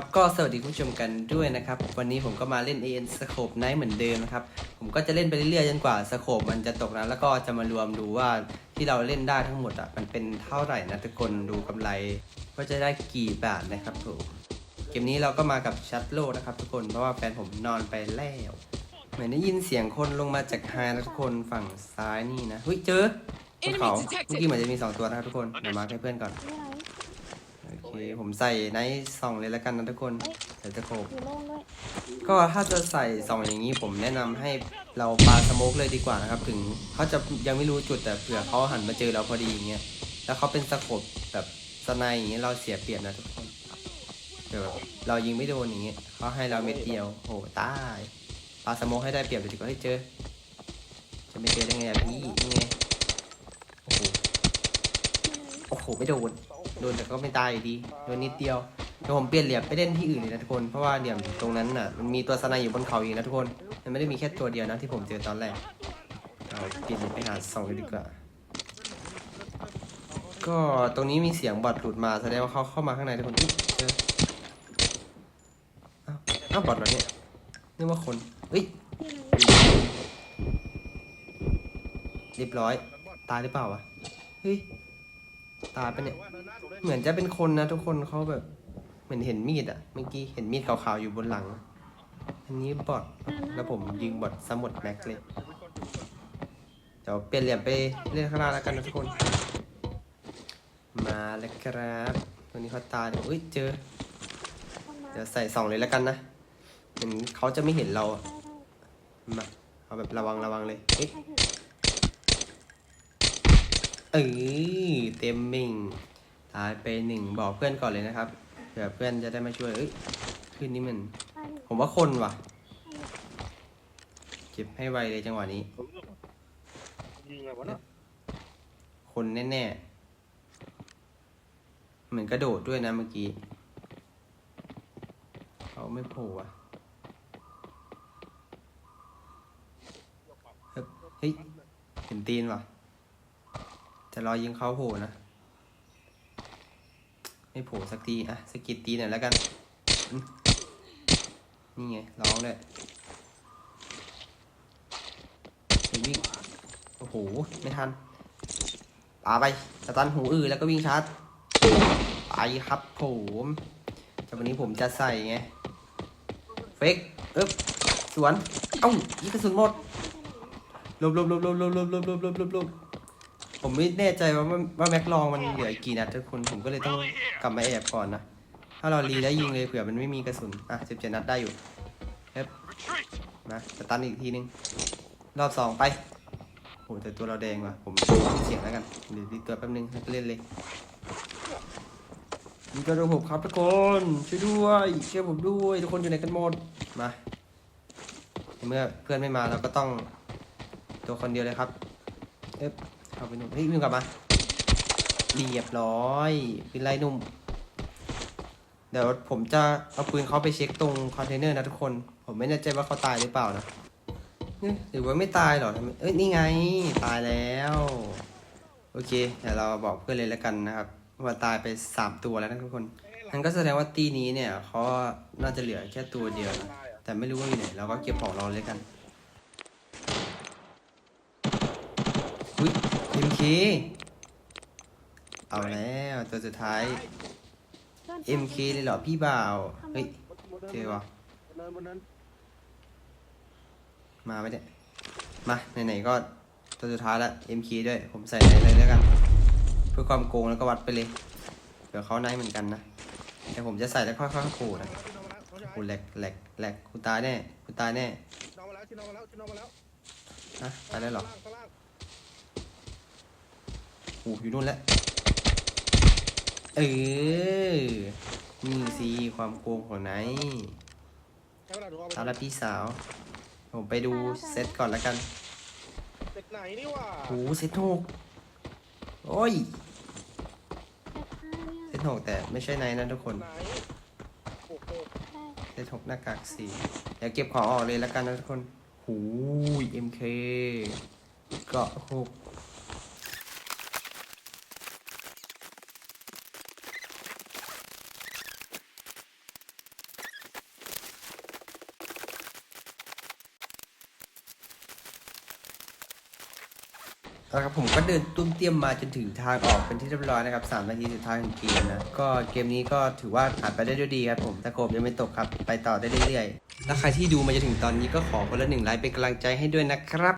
ครับก็สวัสดีคุณผู้ชมกันด้วยนะครับ วันนี้ผมก็มาเล่น AN Scope Night เหมือนเดิมนะครับ ผมก็จะเล่นไปเรื่อยๆจนกว่าสโคปมันจะตกนะแล้วก็จะมารวมดูว่าที่เราเล่นได้ทั้งหมดอะมันเป็นเท่าไหร่นะทุกคนดูกำไรว่าจะได้กี่บาทนะครับผมเกมนี้เราก็มากับชัดโลนะครับทุกคนเพราะว่าแฟนผมนอนไปแล้วเหมือนได้ยินเสียงคนลงมาจากไฮนะทุกคนฝั่งซ้ายนี่นะเฮ้ยเจอเขาเมื่อกี้เหมือนจะมีสองตัวนะครับทุกคนเดี๋ยวมาให้เพื่อนก่อน เคผมใส่ไนท์ส่องเลยแล้วกันนะทุกคนเดี๋ยวจะโคบอยู่โล่งด้วยก็ถ้าจะใส่ส่องอย่างนี้ผมแนะนำให้เราปาสโมกเลยดีกว่านะครับ ถึงเขาจะยังไม่รู้จุดแต่เผื่อเขาหันมาเจอเราพอดีอย่างเงี้ยแล้วเขาเป็นสโคบแบบสไนด์อย่างเงี้ยเราเสียเปรียบนะทุกคนเดี๋ยวเรายิงไม่โดนอย่างเงี้ยเขาให้เราเม็ดเดียวโหตายปาสโมกให้ได้เปรียบเลยดีกว่าให้เจอ จะไม่เจอได้ไงอะพี่นี่ไงโอ้โหโอ้โหไม่โดน โดนแต่ก็ไม่ตายอยู่ดี โดนนิดเดียวเดี๋ยวผมเปลี่ยนเหลี่ยมไปเล่นที่อื่นเลยนะทุกคน เพราะว่าเหลี่ยมตรงนั้นน่ะ มันมีตัวสไนอยู่บนเขาอีกนะทุกคน มันไม่ได้มีแค่ตัวเดียวนะที่ผมเจอตอนแรกเราเปลี่ยนไปหาสองดีกว่า ก็ตรงนี้มีเสียงบอทหลุดมาแสดงว่าเขาเข้ามาข้างในทุกคนเจออ้าวอ้าวบอทเหรอเนี่ยนึกว่าคนเฮ้ยเรียบร้อย ตายหรือเปล่าวะ เฮ้ย ตายไปเนี่ย เหมือนจะเป็นคนนะทุกคนเขาแบบเหมือนเห็นมีดอะเมื่อกี้เห็นมีดขาวๆอยู่บนหลัง อันนี้บอทแล้วผมยิงบอทสมุดแม็กเลยเดี๋ยวเปลี่ยนเหลี่ยมไปเล่นข้างล่างแล้วกันนะทุกคน มาแล้วครับตัวนี้เขาตายเอุ้ยเจอ เดี๋ยวใส่สองเลยแล้วกันนะเหมือนเขาจะไม่เห็นเราอะมาเอาแบบระวังระวังเลยเอ๊ะเออเต็มมิง ตายไปหนึ่งบอกเพื่อนก่อนเลยนะครับเผื่อเพื่อนจะได้มาช่วยเอ้ยขึ้นนี่มัน ผมว่าคนว่ะเก็บให้ไวเลยจังหวะนี้ ยิงอะไรวะเนาะคนแน่ๆ เหมือนกระโดดด้วยนะเมื่อกี้เขาไม่โผล่อะเฮ้ยเฮ้ยเห็นตีนว่ะ จะรอยิงเขาโผล่นะ ไม่โผล่สักทีอะสกิดตีหน่อยแล้วกัน นี่ไงร้องเลยวิ่งโอ้โห ไม่ทันปาไปสตันหูอื้อแล้วก็วิ่งชาร์จไปครับผมแต่วันนี้ผมจะใส่ไง เฟกเอ๊บสวน เอ้ายิงกระสุนหมดลบลบลบลบลบลบลบลบลบลบ ผมไม่แน่ใจว่าว่าแม็กลองมันเหลือกี่นัดทุกคนผมก็เลยต้องกลับมาแอบก่อนนะ ถ้าเรารีแล้วยิงเลยเผื่อมันไม่มีกระสุน อะสิบเจ็ดนัดได้อยู่เอ๊บมาสตันอีกทีนึง รอบสองไปโหแต่ตัวเราแดงว่ะ ผมเสียงแล้วกันเดี๋ยวดีตัวแป๊บนึงเล่นเลยมีกระโดดผมครับทุกคนช่วยด้วยช่วยผมด้วยทุกคนอยู่ไหนกันหมดมาเมื่อเพื่อนไม่มาเราก็ต้องตัวคนเดียวเลยครับเอ๊บ เข้าไปนู่นเฮ้ยวิ่งกลับมาเรียบร้อยปืนไล่นุ่ม เดี๋ยวผมจะเอาปืนเขาไปเช็คตรงคอนเทนเนอร์นะทุกคน ผมไม่แน่ใจว่าเขาตายหรือเปล่านะหรือว่าไม่ตายหรอเอ้ยนี่ไงตายแล้ว โอเคเดี๋ยวเราบอกเพื่อนเลยแล้วกันนะครับ ว่าตายไปสามตัวแล้วนะทุกคนนั่นก็แสดงว่าตีนี้เนี่ยเขาน่าจะเหลือแค่ตัวเดียวนะแต่ไม่รู้ว่าอยู่ไหนเราก็เก็บของเราเลยกัน อุ้ย MK เอาแล้วตัวสุดท้าย MK เลยเหรอพี่บ่าว เฮ้ยเจอวะบนนั้นบนนั้นมาไม่ได้มาไหนๆก็ตัวสุดท้ายละ MK ด้วย ผมใส่ไหนเลยแล้วกัน เพื่อความโกงแล้วก็วัดไปเลย เดี๋ยวเขาไนท์เหมือนกันนะ แต่ผมจะใส่แล้วค่อยๆโผล่นะชินอมาแล้วน้องชายกูแหลกแหลกแหลกกูตายแน่กูตายแน่ชินอมาแล้วชินอมาแล้วชินอมาแล้วฮะตายแล้วเหรอข้างล่าง โอ้อยู่นู่นแล้ว เออ นี่สิความโกงของไนท์ใช้เวลาดูเอาตามละพี่สาว ผมไปดูเซตก่อนแล้วกันเด็กไหนนี่หว่าโอ้เซตหกโอ้ย เซตหกแต่ไม่ใช่ไนท์นะทุกคน ไหนโอ้โหเซตหกหน้ากากสีเดี๋ยวเก็บของออกเลยแล้วกันนะทุกคน หูย MK เกาะหก นะครับผมก็เดินตุ้มเตี้ยมมาจนถึงทางออกเป็นที่เรียบร้อยนะครับ3นาทีสุดท้ายของเกมนะก็เกมนี้ก็ถือว่าผ่านไปได้ด้วยดีครับผมตะโกบยังไม่ตกครับ ไปต่อได้เรื่อยๆ แล้วใครที่ดูมาจนถึงตอนนี้ก็ขอคนละหนึ่งไลค์เป็นกำลังใจให้ด้วยนะครับ